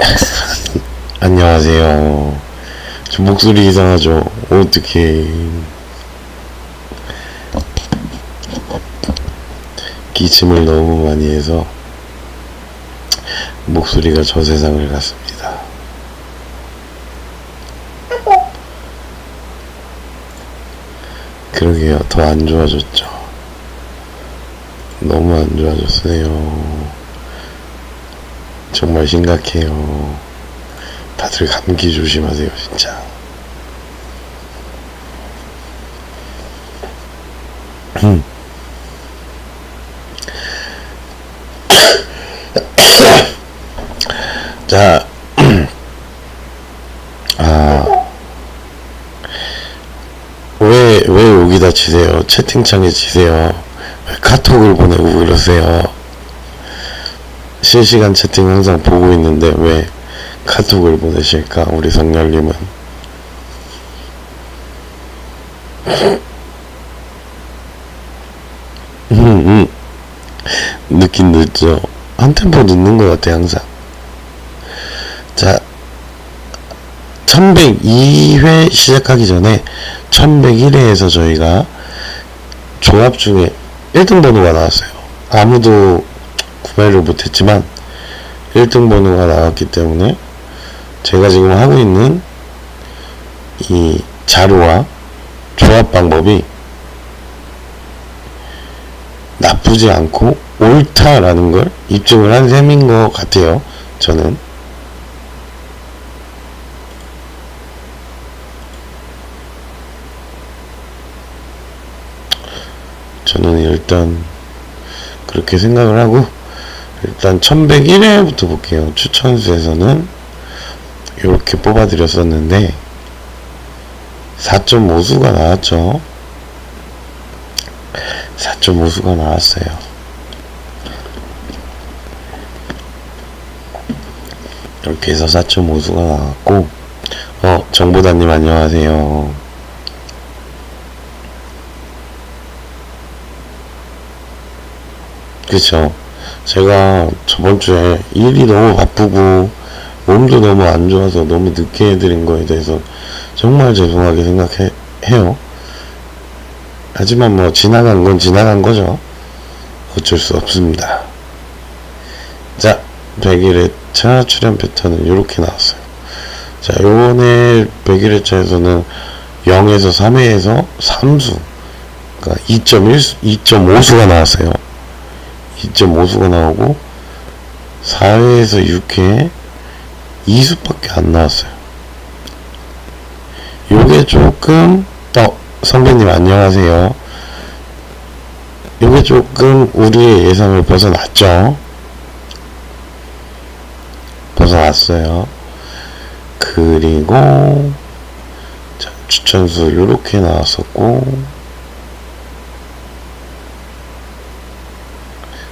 안녕하세요. 저 목소리 이상하죠? 어떡해. 기침을 너무 많이 해서 목소리가 저 세상을 갔습니다. 그러게요. 더 안 좋아졌죠. 너무 안 좋아졌어요. 정말 심각해요. 다들 감기 조심하세요, 진짜. 음. 자, 아, 왜, 왜 여기다 치세요? 채팅창에 치세요. 왜 카톡을 보내고 그러세요? 실시간 채팅 항상 보고 있는데 왜 카톡을 보내실까? 우리 성렬님은. 음, 음. 늦긴 늦죠. 한 템포 늦는 것 같아, 항상. 자, 1102회 시작하기 전에 1101회에서 저희가 조합 중에 1등 번호가 나왔어요. 아무도 구매를 못했지만 1등 번호가 나왔기 때문에 제가 지금 하고 있는 이 자료와 조합 방법이 나쁘지 않고 옳다라는 걸 입증을 한 셈인 것 같아요. 저는. 저는 일단 그렇게 생각을 하고 일단 1101회부터 볼게요. 추천수에서는 이렇게 뽑아드렸었는데 4.5수가 나왔죠. 4.5수가 나왔어요. 이렇게 해서 4.5수가 나왔고 어 정보다님 안녕하세요. 그쵸. 제가 저번 주에 일이 너무 바쁘고 몸도 너무 안 좋아서 너무 늦게 해드린 거에 대해서 정말 죄송하게 생각해요. 하지만 뭐 지나간 건 지나간 거죠. 어쩔 수 없습니다. 자, 100일의 출연 패턴은 이렇게 나왔어요. 자, 요번에 100일의 0에서 3회에서 3수, 그러니까 2.1수, 2.5수가 나왔어요. 2.5수가 나오고 4회에서 6회 2수밖에 안 나왔어요. 요게 조금 어 선배님 안녕하세요. 요게 조금 우리의 예상을 벗어났죠. 벗어났어요. 그리고 자, 추천수 요렇게 나왔었고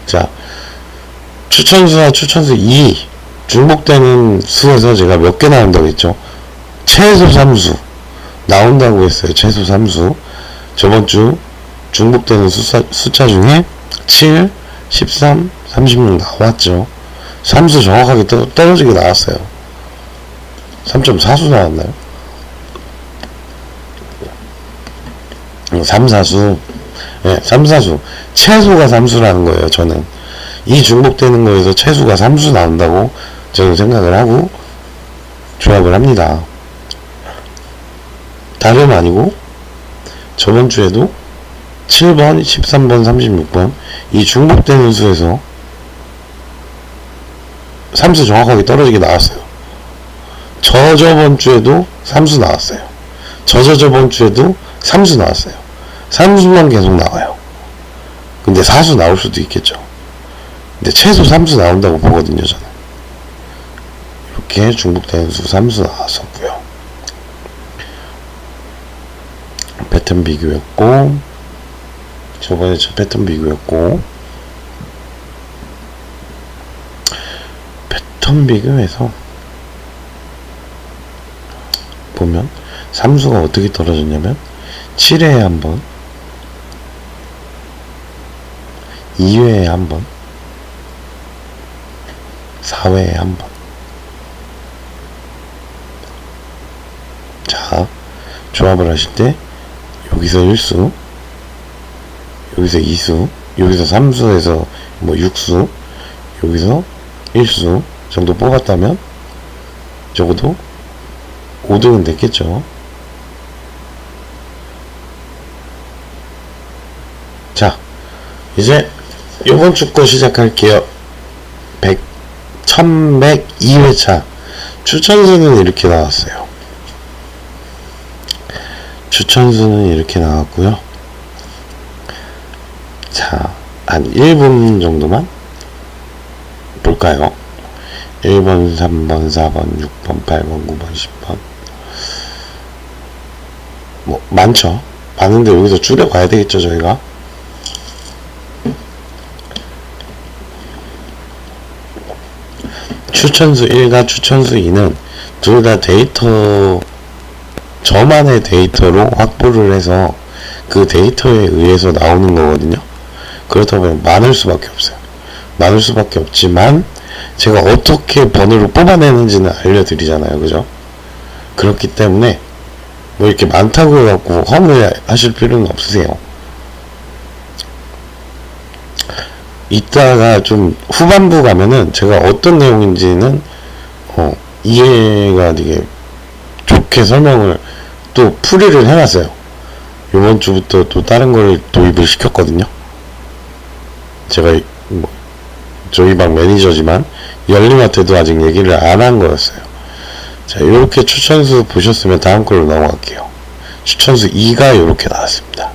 자, 추천수와 추천수 2 중복되는 수에서 제가 몇 개 나온다고 했죠? 최소 3수 나온다고 했어요. 최소 3수 저번 주 중복되는 숫자, 숫자 중에 7, 13, 36 나왔죠. 3수 정확하게 떠, 떨어지게 나왔어요. 3.4수 나왔나요? 3, 4수 예, 3, 4수. 최소가 3수라는 거예요, 저는. 이 중복되는 거에서 최소가 3수 나온다고 저는 생각을 하고 조합을 합니다. 다름 아니고, 저번 주에도 7번, 13번, 36번, 이 중복되는 수에서 3수 정확하게 떨어지게 나왔어요. 저 저번 주에도 3수 나왔어요. 저저 저번 주에도 3수 나왔어요. 3수만 계속 나와요. 근데 4수 나올 수도 있겠죠. 근데 최소 3수 나온다고 보거든요, 저는. 이렇게 중복되는 수 3수 나왔었고요. 패턴 비교였고, 저번에 저 패턴 비교였고, 패턴 비교해서 보면, 3수가 어떻게 떨어졌냐면, 7회에 한 번, 2회에 한 번, 4회에 한 번. 자, 조합을 하실 때 여기서 1수, 여기서 2수, 여기서 3수에서 뭐 6수, 여기서 1수 정도 뽑았다면 적어도 5등은 됐겠죠. 자, 이제 이번 축구 시작할게요. 100 1102회차 추천수는 이렇게 나왔어요 추천수는 이렇게 나왔고요 자, 한 1분 정도만 볼까요? 1번, 3번, 4번, 6번, 8번, 9번, 10번. 뭐, 많죠? 많은데 여기서 줄여가야 되겠죠, 저희가? 추천수 1과 추천수 2는 둘 다 데이터, 저만의 데이터로 확보를 해서 그 데이터에 의해서 나오는 거거든요. 그렇다 보면 많을 수밖에 없어요. 많을 수밖에 없지만 제가 어떻게 번호를 뽑아내는지는 알려드리잖아요. 그죠? 그렇기 때문에 뭐 이렇게 많다고 해갖고 허무하실 필요는 없으세요. 이따가 좀 후반부 가면은 제가 어떤 내용인지는 어, 이해가 되게 좋게 설명을 또 풀이를 해놨어요. 이번 주부터 또 다른 걸 도입을 시켰거든요. 제가 이- 뭐 저희 방 매니저지만 열림한테도 아직 얘기를 안 한 거였어요. 자, 이렇게 추천수 보셨으면 다음 걸로 넘어갈게요. 추천수 2가 이렇게 나왔습니다.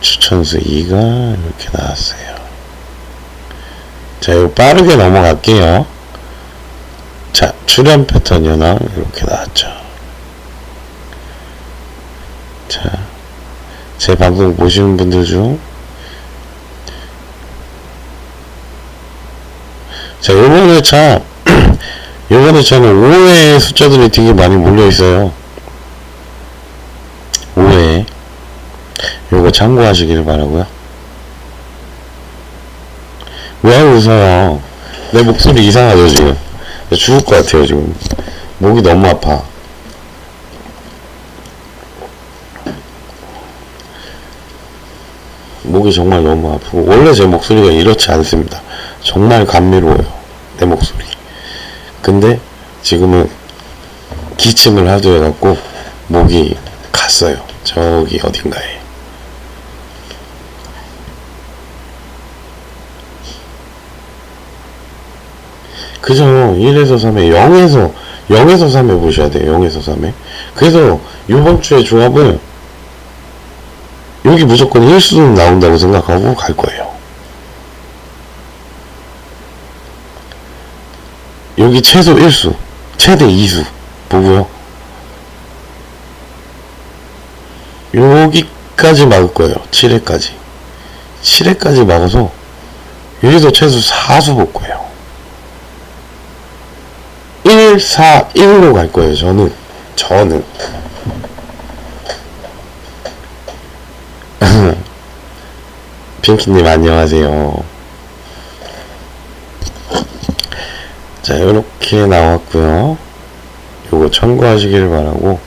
추 천수 2가 이렇게 나왔어요. 자, 이거 빠르게 넘어갈게요. 자, 출연 패턴 현황 이렇게 나왔죠. 자, 제 방송 보시는 분들 중, 자, 요번에 참, 요번에 저는 5회 숫자들이 되게 많이 몰려 있어요. 5회. 요거 참고하시기를 바라고요 왜 웃어요? 내 목소리 이상하죠, 지금? 나 죽을 것 같아요, 지금. 목이 너무 아파. 목이 정말 너무 아프고 원래 제 목소리가 이렇지 않습니다. 정말 감미로워요. 내 목소리. 근데 지금은 기침을 하도 해갖고 목이 갔어요. 저기 어딘가에. 그죠. 1에서 3에 0에서 0에서 3에 보셔야 돼요. 0에서 3에. 그래서 이번 주에 조합을 여기 무조건 1수는 나온다고 생각하고 갈 거예요. 여기 최소 1수, 최대 2수 보고요. 여기까지 막을 거예요. 7회까지. 7회까지 막아서 여기서 최소 4수 볼 거예요. 1, 4, 1로 갈 거예요. 저는. 저는. 핑키님 안녕하세요. 자, 이렇게 나왔고요. 요거 참고하시길 바라고.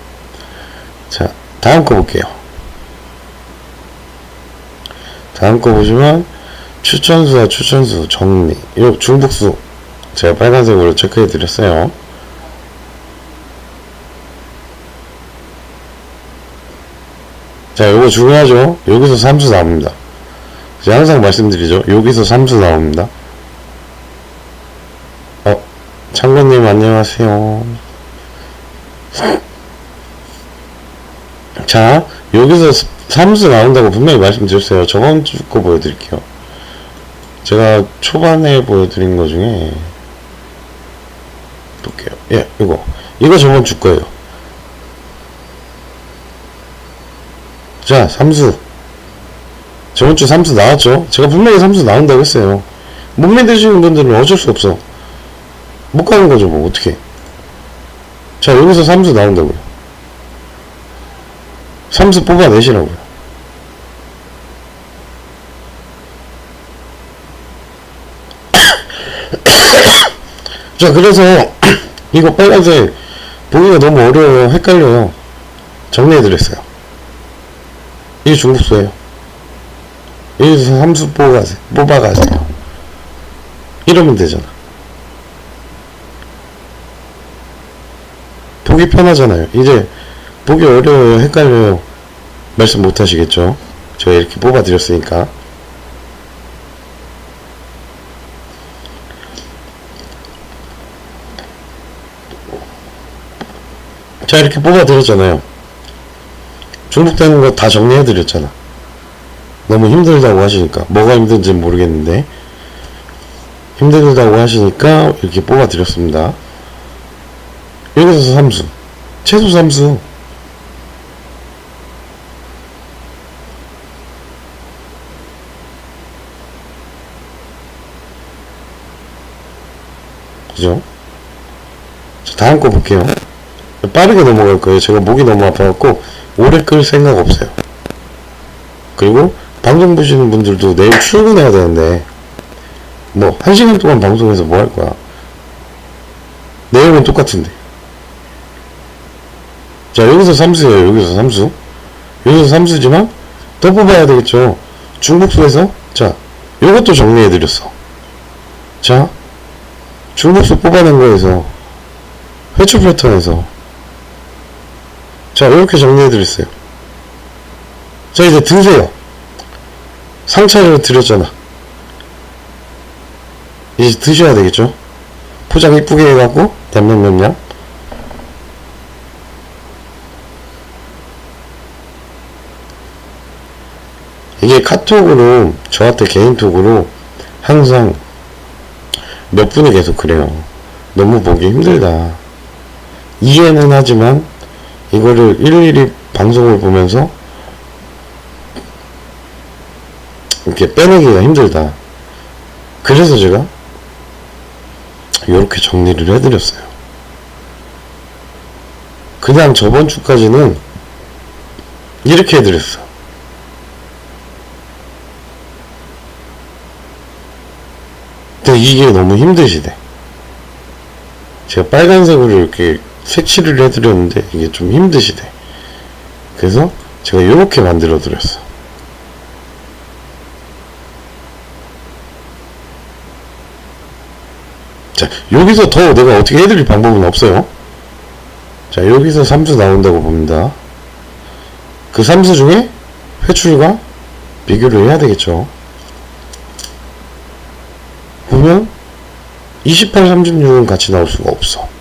자, 다음 거 볼게요. 다음 거 보시면 추천수와 추천수 정리. 요 중복수 제가 빨간색으로 체크해 드렸어요. 자, 요거 중요하죠? 여기서 삼수 나옵니다. 제가 항상 말씀드리죠. 여기서 삼수 나옵니다. 어, 창건님 안녕하세요. 자, 여기서 삼수 나온다고 분명히 말씀드렸어요. 저번 주 거 보여드릴게요. 제가 초반에 보여드린 거 중에 볼게요. 예, 이거. 이거 저번 주 거예요. 자, 삼수. 저번 주 삼수 나왔죠? 제가 분명히 삼수 나온다고 했어요. 못 믿으시는 분들은 어쩔 수 없어. 못 가는 거죠, 뭐, 어떻게. 자, 여기서 삼수 나온다고요. 삼수 뽑아내시라고요. 자, 그래서 이거 빨간색 보기가 너무 어려워요. 헷갈려요. 정리해드렸어요. 이게 중국수예요. 여기서 함수 뽑아가세요. 뽑아가세요. 이러면 되잖아. 보기 편하잖아요. 이제 보기 어려워요. 헷갈려요. 말씀 못 하시겠죠? 제가 이렇게 뽑아드렸으니까. 자, 이렇게 뽑아드렸잖아요. 중복되는 거 다 정리해드렸잖아. 너무 힘들다고 하시니까. 뭐가 힘든지 모르겠는데. 힘들다고 하시니까 이렇게 뽑아드렸습니다. 여기서 삼수. 최소 삼수. 그죠? 자, 다음 거 볼게요. 빠르게 넘어갈 거예요. 제가 목이 너무 아파갖고 오래 끌 생각 없어요. 그리고 방송 보시는 분들도 내일 출근해야 되는데 뭐 한 시간 동안 방송해서 뭐 할 거야? 내용은 똑같은데. 자 여기서 삼수예요. 여기서 삼수. 여기서 삼수지만 더 뽑아야 되겠죠. 중복수에서 자 요것도 정리해드렸어. 자 중복수 뽑아낸 거에서 회출 패턴에서 자 이렇게 정리해드렸어요. 자 이제 드세요. 상차를 드렸잖아. 이제 드셔야 되겠죠? 포장 이쁘게 해갖고 냠냠냠냠 이게 카톡으로 저한테 개인톡으로 항상 몇 분이 계속 그래요. 너무 보기 힘들다. 이해는 하지만 이거를 일일이 방송을 보면서 이렇게 빼내기가 힘들다. 그래서 제가 이렇게 정리를 해드렸어요. 그냥 저번 주까지는 이렇게 해드렸어. 근데 이게 너무 힘드시대. 제가 빨간색으로 이렇게 색칠을 해드렸는데 이게 좀 힘드시대. 그래서 제가 이렇게 만들어 드렸어. 자, 여기서 더 내가 어떻게 해드릴 방법은 없어요. 자, 여기서 삼수 나온다고 봅니다. 그 삼수 중에 회출과 비교를 해야 되겠죠. 보면 28, 36은 같이 나올 수가 없어.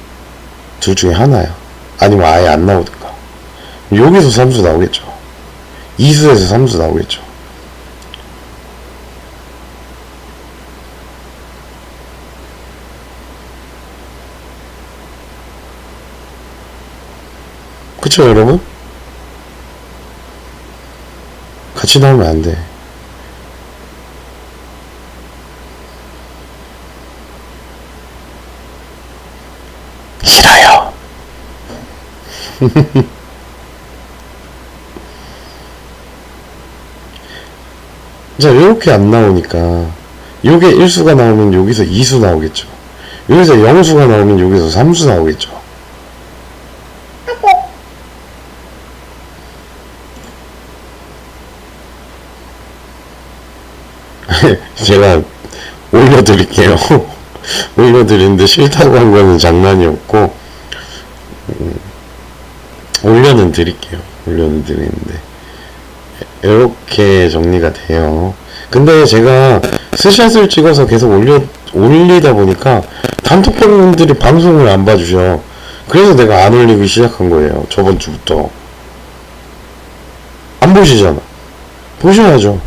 둘 중에 하나야. 아니면 아예 안 나오든가. 여기서 삼수 나오겠죠. 이수에서 삼수 나오겠죠. 그쵸, 여러분? 같이 나오면 안 돼. 싫어요. 자, 이렇게 안 나오니까 요게 1수가 나오면 여기서 2수 나오겠죠. 여기서 0수가 나오면 여기서 3수 나오겠죠. 제가 올려드릴게요. 올려드리는데 싫다고 한 거는 장난이었고 음, 올려는 드릴게요. 올려는 드리는데 이렇게 정리가 돼요. 근데 제가 스샷을 찍어서 계속 올려 올리다 보니까 단톡방 분들이 방송을 안 봐주셔. 그래서 내가 안 올리기 시작한 거예요. 저번 주부터 안 보시잖아. 보셔야죠.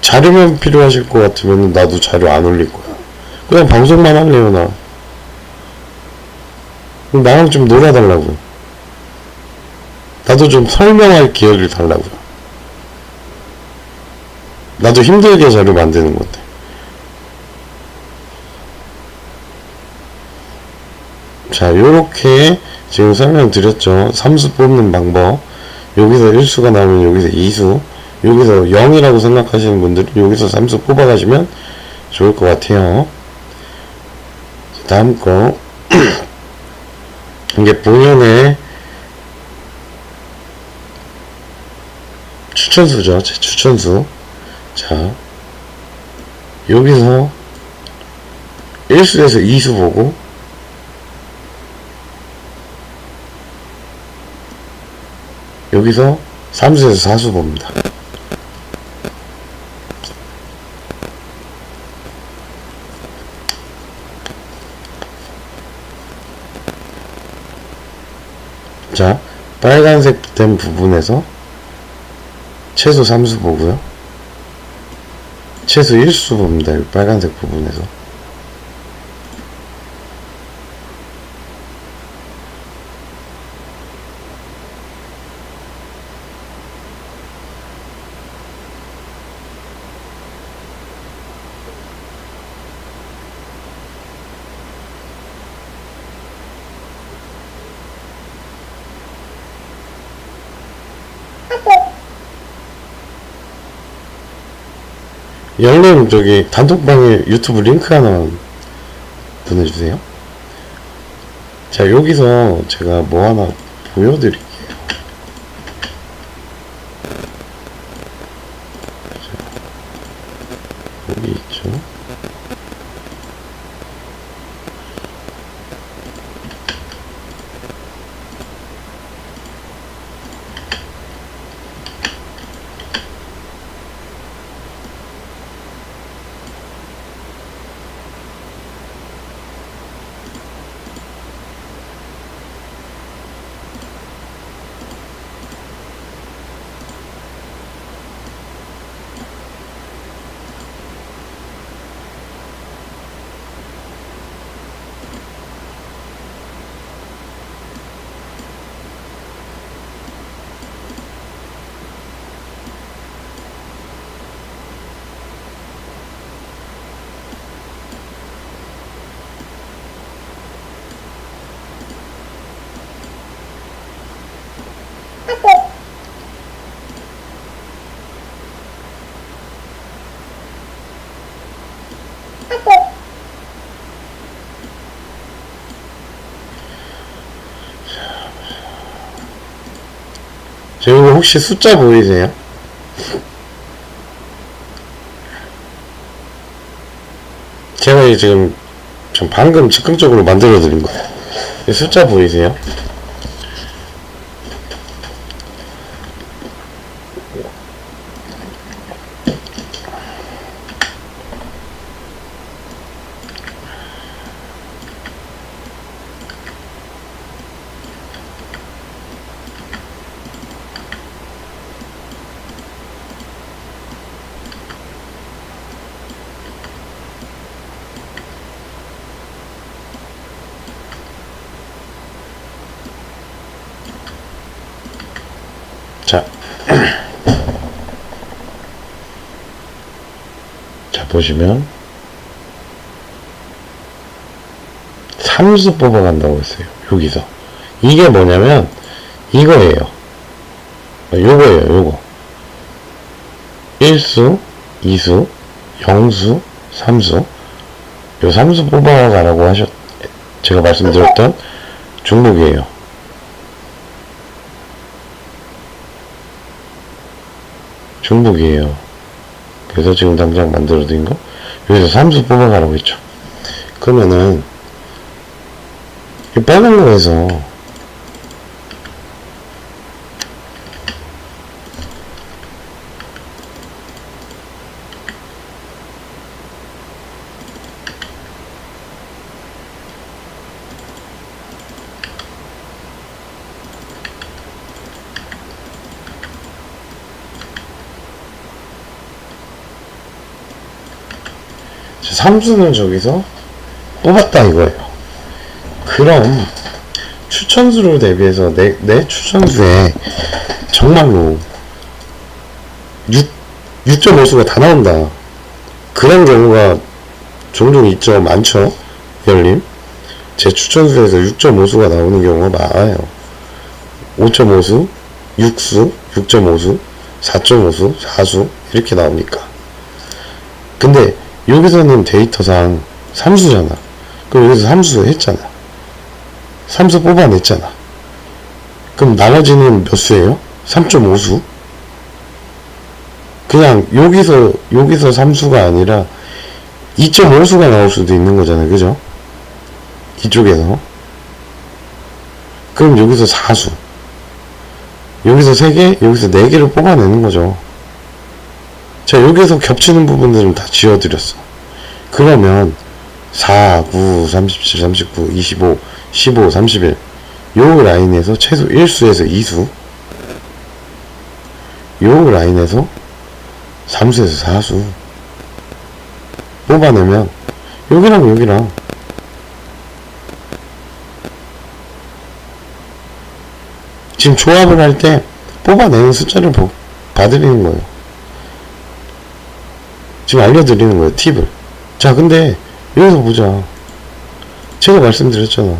자료만 필요하실 것 같으면 나도 자료 안 올릴 거야. 그냥 방송만 할래요, 나. 나랑 좀 놀아달라고요. 나도 좀 설명할 기회를 달라고요. 나도 힘들게 자료 만드는 건데. 자, 요렇게 지금 설명드렸죠. 삼수 뽑는 방법. 여기서 1수가 나오면 여기서 2수. 여기서 0이라고 생각하시는 분들은 여기서 삼수 뽑아가시면 좋을 것 같아요. 다음 거. 이게 본연의 추천수죠. 제 추천수. 자, 여기서 1수에서 2수 보고, 여기서 3수에서 4수 봅니다. 자, 빨간색 된 부분에서 최소 3수 보고요. 최소 1수 봅니다. 이 빨간색 부분에서. 열님 저기 단톡방에 유튜브 링크 하나 보내주세요. 자 여기서 제가 뭐 하나 보여드릴게요. 자, 여기 있죠. 저 이거 혹시 숫자 보이세요? 제가 이 지금 좀 방금 즉흥적으로 만들어 드린 거예요. 이 숫자 보이세요? 자. 자, 보시면. 삼수 뽑아간다고 했어요. 여기서. 이게 뭐냐면, 이거예요. 요거예요, 요거. 1수, 2수, 0수, 3수. 요 3수 뽑아가라고 하셨, 제가 말씀드렸던 중복이에요. 중복이에요. 그래서 지금 당장 만들어드린 거 여기서 삼수 뽑아가라고 했죠. 그러면은 이 빨간 거에서 삼수는 저기서 뽑았다 이거예요. 그럼 추천수를 대비해서 내, 내 추천수에 정말로 6, 6.5수가 다 나온다. 그런 경우가 종종 있죠. 많죠. 열님. 제 추천수에서 6.5수가 나오는 경우가 많아요. 5.5수, 6수, 6.5수, 4.5수, 4수 이렇게 나오니까. 근데 여기서는 데이터상 삼수잖아. 그럼 여기서 삼수 했잖아. 삼수 뽑아냈잖아. 그럼 나머지는 몇 수예요? 3.5수? 그냥 여기서 여기서 삼수가 아니라 2.5수가 나올 수도 있는 거잖아요. 그죠? 이쪽에서. 그럼 여기서 4수. 여기서 3개, 여기서 4개를 뽑아내는 거죠. 자, 여기서 겹치는 부분들은 다 지워드렸어. 그러면 4, 9, 37, 39, 25, 15, 31. 요 라인에서 최소 1수에서 2수. 요 라인에서 3수에서 4수. 뽑아내면 여기랑 여기랑 지금 조합을 할 때 뽑아내는 숫자를 보, 봐드리는 거예요. 지금 알려드리는 거예요, 팁을. 자, 근데 여기서 보자. 제가 말씀드렸잖아.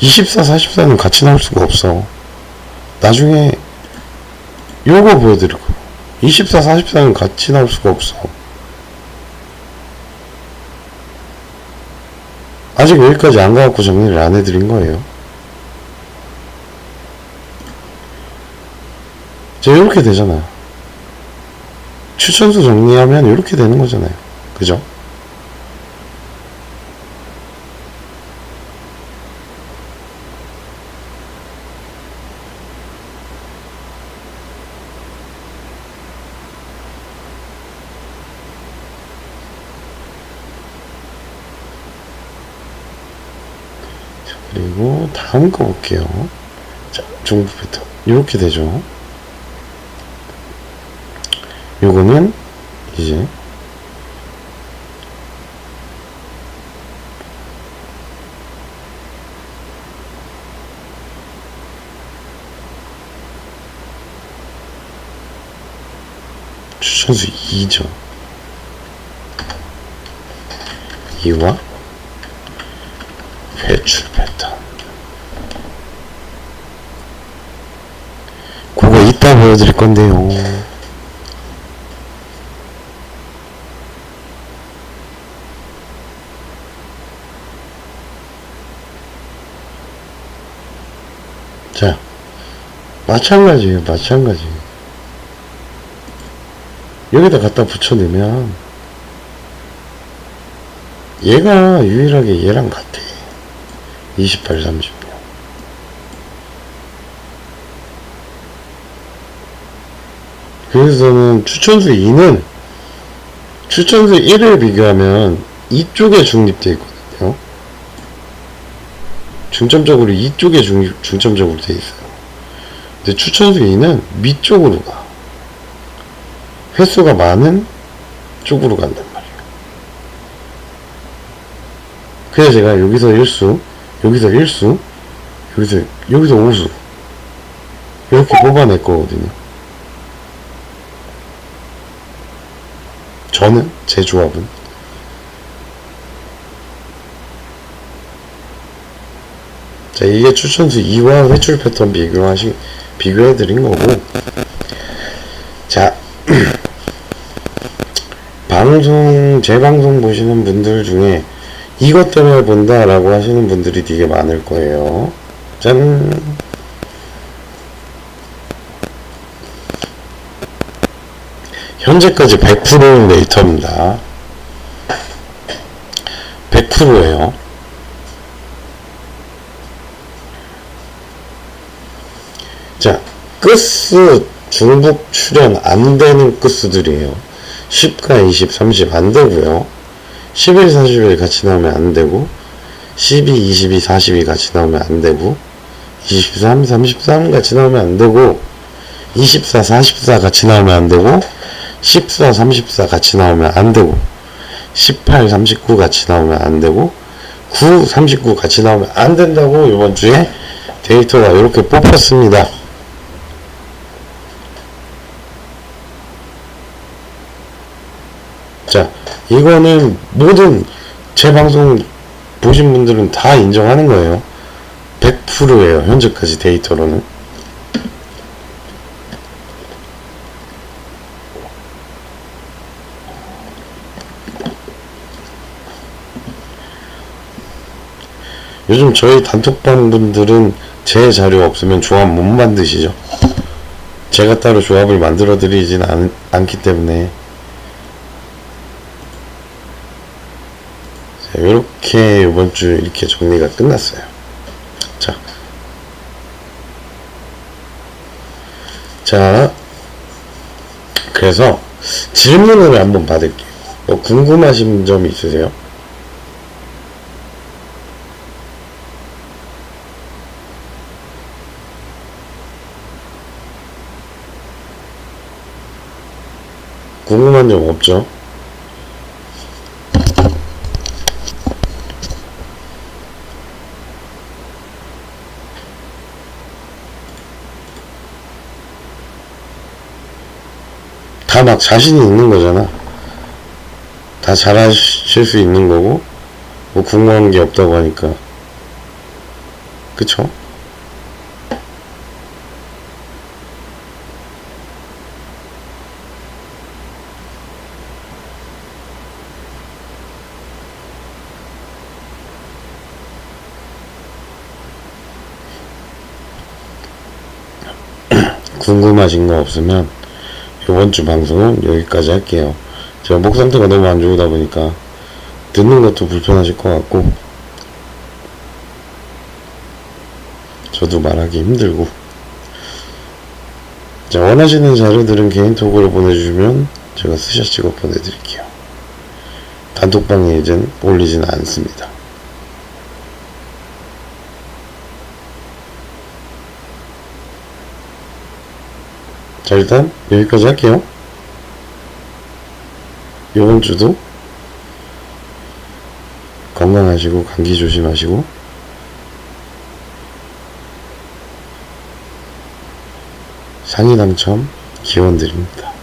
24, 44는 같이 나올 수가 없어. 나중에 요거 보여드릴 거예요. 24, 44는 같이 나올 수가 없어. 아직 여기까지 안 가갖고 정리를 안 해드린 거예요. 자, 이렇게 되잖아요. 추천수 정리하면 이렇게 되는 거잖아요. 그죠? 자, 그리고 다음 거 볼게요. 자, 중부 패턴. 이렇게 되죠. 요거는 이제 추천수 2죠. 2와 회출 패턴. 그거 이따 보여드릴 건데요. 자, 마찬가지예요, 마찬가지. 여기다 갖다 붙여내면, 얘가 유일하게 얘랑 같아. 28, 30秒. 그래서 저는 추천수 2는 추천수 1을 비교하면 이쪽에 중립되어 있거든요. 중점적으로 이쪽에 중, 중점적으로 돼 있어요. 근데 추천수 2는 밑쪽으로 가. 횟수가 많은 쪽으로 간단 말이에요. 그래서 제가 여기서 1수, 여기서 1수, 여기서, 여기서 5수. 이렇게 뽑아낼 거거든요. 저는, 제 조합은. 자, 이게 추천수 2와 회출 패턴 비교하시, 비교해 드린 거고. 자, 방송, 제 방송 보시는 분들 중에 이것 때문에 본다 라고 하시는 분들이 되게 많을 거예요. 짠! 현재까지 100%는 데이터입니다. 100%예요. 자, 끝스 중복 출연 안 되는 끝수들이에요. 10과 20, 30 안 되고요. 11, 41 같이 나오면 안 되고 12, 22, 42 같이 나오면 안 되고 23, 33 같이 나오면 안 되고 24, 44 같이 나오면 안 되고 14, 34 같이 나오면 안 되고 18, 39 같이 나오면 안 되고 9, 39 같이 나오면 안 된다고 이번 주에 데이터가 이렇게 뽑혔습니다. 자, 이거는 모든 제 방송 보신 분들은 다 인정하는 거예요. 100%예요. 현재까지 데이터로는. 요즘 저희 단톡방 분들은 제 자료 없으면 조합 못 만드시죠. 제가 따로 조합을 만들어 드리진 않기 때문에 이렇게 이번 주 이렇게 정리가 끝났어요. 자, 자, 그래서 질문을 한번 받을게요. 뭐 궁금하신 점이 있으세요? 궁금한 점 없죠? 자신이 있는 거잖아. 다 잘하실 수 있는 거고, 뭐 궁금한 게 없다고 하니까. 그쵸? 궁금하신 거 없으면 이번 주 방송은 여기까지 할게요. 제가 목 상태가 너무 안 좋다 보니까 듣는 것도 불편하실 것 같고 저도 말하기 힘들고 자 원하시는 자료들은 개인톡으로 보내주시면 제가 스샷 찍어 보내드릴게요. 단톡방에 이젠 올리진 않습니다. 자 일단 여기까지 할게요. 이번 주도 건강하시고 감기 조심하시고 상위 당첨 기원 드립니다.